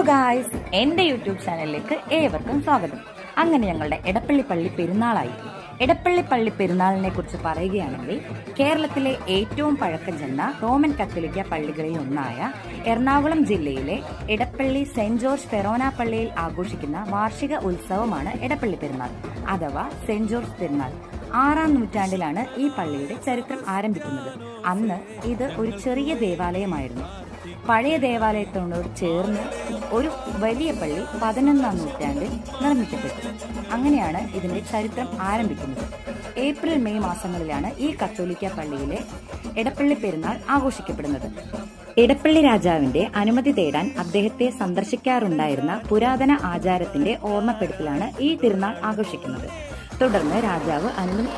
Hello guys എന്റെ YouTube ചാനലിലേക്ക് ഏവർക്കും സ്വാഗതം. അങ്ങനെ ഞങ്ങളുടെ എടപ്പള്ളി പള്ളി പെരുന്നാളായി. എടപ്പള്ളി പള്ളി പെരുന്നാളിനെ കുറിച്ച് പറയുകയാണെങ്കിൽ കേരളത്തിലെ ഏറ്റവും പഴക്കം ചെന്ന റോമൻ കത്തോലിക്ക പള്ളികളിൽ ഒന്നായ എറണാകുളം ജില്ലയിലെ എടപ്പള്ളി സെന്റ് ജോർജ് ഫെറോന പള്ളിയിൽ ആഘോഷിക്കുന്ന വാർഷിക ഉത്സവമാണ് എടപ്പള്ളി പെരുന്നാൾ അഥവാ സെന്റ് ജോർജ് പെരുന്നാൾ. ആറാം നൂറ്റാണ്ടിലാണ് ഈ പള്ളിയുടെ ചരിത്രം ആരംഭിക്കുന്നത്. അന്ന് ഇത് ഒരു ചെറിയ ദേവാലയമായിരുന്നു. പഴയ ദേവാലയത്തോട് ചേർന്ന് ഒരു വലിയ പള്ളി പതിനൊന്നാം നൂറ്റാണ്ടിൽ നിർമ്മിക്കപ്പെട്ടു. അങ്ങനെയാണ് ഇതിന്റെ ചരിത്രം ആരംഭിക്കുന്നത്. ഏപ്രിൽ മെയ് മാസങ്ങളിലാണ് ഈ കത്തോലിക്ക പള്ളിയിലെ എടപ്പള്ളി പെരുന്നാൾ ആഘോഷിക്കപ്പെടുന്നത്. എടപ്പള്ളി രാജാവിന്റെ അനുമതി തേടാൻ അദ്ദേഹത്തെ സന്ദർശിക്കാറുണ്ടായിരുന്ന പുരാതന ആചാരത്തിന്റെ ഓർമ്മപ്പെടുത്തലാണ് ഈ തിരുനാൾ ആഘോഷിക്കുന്നത്. തുടർന്ന് രാജാവ്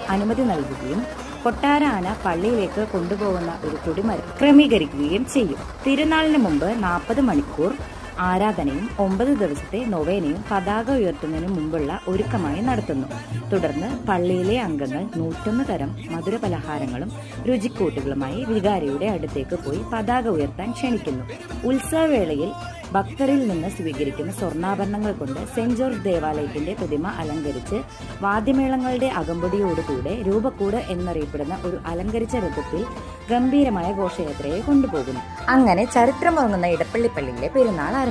അനുമതി നൽകുകയും കൊട്ടാര ആന പള്ളിയിലേക്ക് കൊണ്ടുപോകുന്ന ഒരു കൊടിമരം ക്രമീകരിക്കുകയും ചെയ്യും. തിരുനാളിന് മുമ്പ് നാൽപ്പത് മണിക്കൂർ ആരാധനയും ഒമ്പത് ദിവസത്തെ നൊവേനയും പതാക ഉയർത്തുന്നതിന് മുമ്പുള്ള ഒരുക്കമായി നടത്തുന്നു. തുടർന്ന് പള്ളിയിലെ അംഗങ്ങൾ നൂറ്റൊന്ന് തരം മധുര പലഹാരങ്ങളും രുചിക്കൂട്ടുകളുമായി വികാരിയുടെ അടുത്തേക്ക് പോയി പതാക ഉയർത്താൻ ക്ഷണിക്കുന്നു. ഉത്സവവേളയിൽ ഭക്തരിൽ നിന്ന് സ്വീകരിക്കുന്ന സ്വർണാഭരണങ്ങൾ കൊണ്ട് സെന്റ് ജോർജ് ദേവാലയത്തിന്റെ പ്രതിമ അലങ്കരിച്ച് വാദ്യമേളങ്ങളുടെ അകമ്പടിയോടുകൂടെ രൂപക്കൂട് എന്നറിയപ്പെടുന്ന ഒരു അലങ്കരിച്ച രഥത്തിൽ ഗംഭീരമായ ഘോഷയാത്രയെ കൊണ്ടുപോകുന്നു. അങ്ങനെ ചരിത്രമുറങ്ങുന്ന ഇടപ്പള്ളിപ്പള്ളിയിലെ പെരുന്നാൾ ആരംഭിച്ചു